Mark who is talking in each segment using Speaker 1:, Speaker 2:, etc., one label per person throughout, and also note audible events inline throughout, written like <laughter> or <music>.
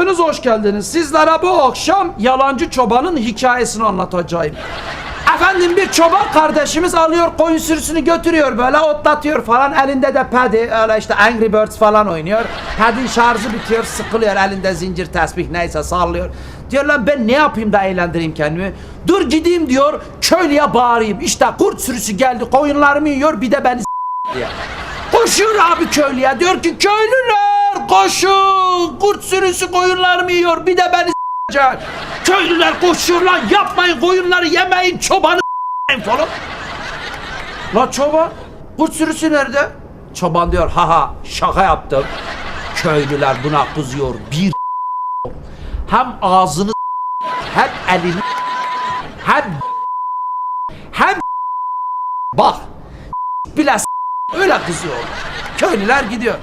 Speaker 1: hepiniz hoş geldiniz. Sizlere bu akşam yalancı çobanın hikayesini anlatacağım. Efendim bir çoban kardeşimiz alıyor koyun sürüsünü götürüyor böyle otlatıyor falan elinde de pedi öyle işte Angry Birds falan oynuyor. Pedin şarjı bitiyor sıkılıyor elinde zincir tesbih neyse sallıyor. Diyor lan ben ne yapayım da eğlendireyim kendimi. Dur gideyim diyor köylüye bağırayım. İşte kurt sürüsü geldi koyunlarımı yiyor bir de beni diye. Koşuyor abi köylüye diyor ki köylüler koşun kurt sürüsü koyunlarımı yiyor bir de beni s**ecek. Köylüler koşuyor lan yapmayın koyunları yemeyin çobanı s**eyim falan. La çoban kurt sürüsü nerede? Çoban diyor haha şaka yaptım. Köylüler buna kızıyor bir hem ağzını hem elini hem hem bak bile öyle kızıyor. Köylüler gidiyor.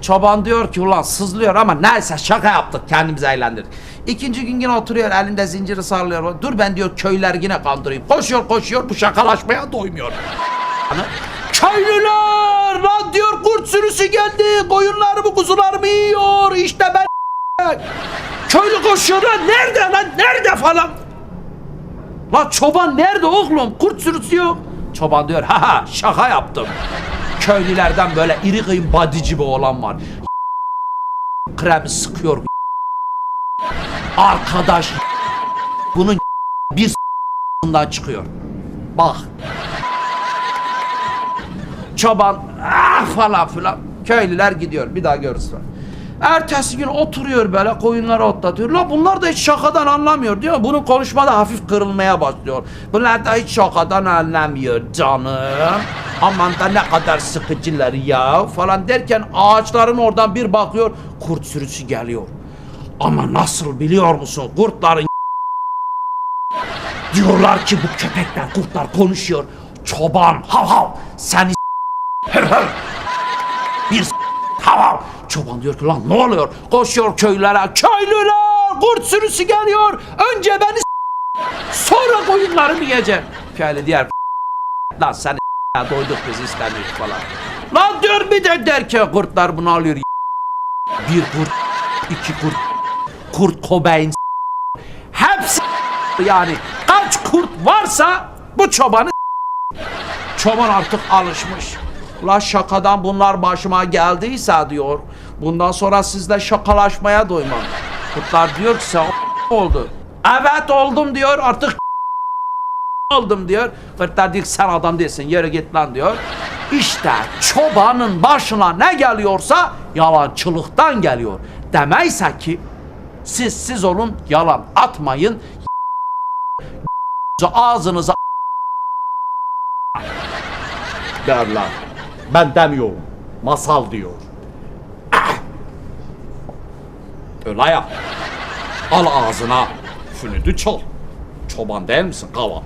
Speaker 1: Çoban diyor ki ulan sızlıyor ama neyse şaka yaptık kendimizi eğlendirdik. İkinci gün yine oturuyor elinde zinciri sallıyor. Dur ben diyor köyler yine kandırayım. Koşuyor koşuyor bu şakalaşmaya doymuyor. <laughs> Köylüler lan diyor kurt sürüsü geldi koyunlarımı kuzularımı yiyor işte ben <laughs> Köylü koşuyor lan nerede lan nerede falan La çoban nerede oğlum? Kurt sürüsü yok. Çoban diyor ha ha şaka yaptım. Köylülerden böyle iri kıyım badici bir olan var. Kremi sıkıyor. Arkadaş bunun bir s**ından çıkıyor. Bak. Çoban ah falan filan. Köylüler gidiyor. Bir daha görürüz. Ertesi gün oturuyor böyle koyunları otlatıyor. La bunlar da hiç şakadan anlamıyor diyor. Bunun konuşmada hafif kırılmaya başlıyor. Bunlar da hiç şakadan anlamıyor canım. Aman da ne kadar sıkıcılar ya falan derken ağaçların oradan bir bakıyor. Kurt sürüsü geliyor. Ama nasıl biliyor musun? Kurtların <laughs> Diyorlar ki bu köpekler, kurtlar konuşuyor. Çoban, hav hav, seni. Bir hav hav. Çoban diyor ki lan ne oluyor? Koşuyor köylere. Köylüler, kurt sürüsü geliyor. Önce beni sonra koyunlarımı yiyeceğim. Köylü diğer <laughs> lan seni s- doyduk biz istemiyoruz falan. Lan diyor bir de derken kurtlar bunu alıyor. Bir kurt, iki kurt, kurt kobeyn hepsi yani kaç kurt varsa bu çobanı çoban artık alışmış. La şakadan bunlar başıma geldiyse diyor. Bundan sonra sizle şakalaşmaya doymam. Kurtlar diyor ki sen oldu. Evet oldum diyor artık oldum diyor. Kurtlar diyor sen adam değilsin yere git lan diyor. İşte çobanın başına ne geliyorsa yalancılıktan geliyor. Demeyse ki siz siz olun yalan atmayın <laughs> ağzınıza <laughs>
Speaker 2: derler. Ben demiyorum. Masal diyor. <laughs>
Speaker 1: öyle yap. Al ağzına flütü çal. Çoban değil misin kaval?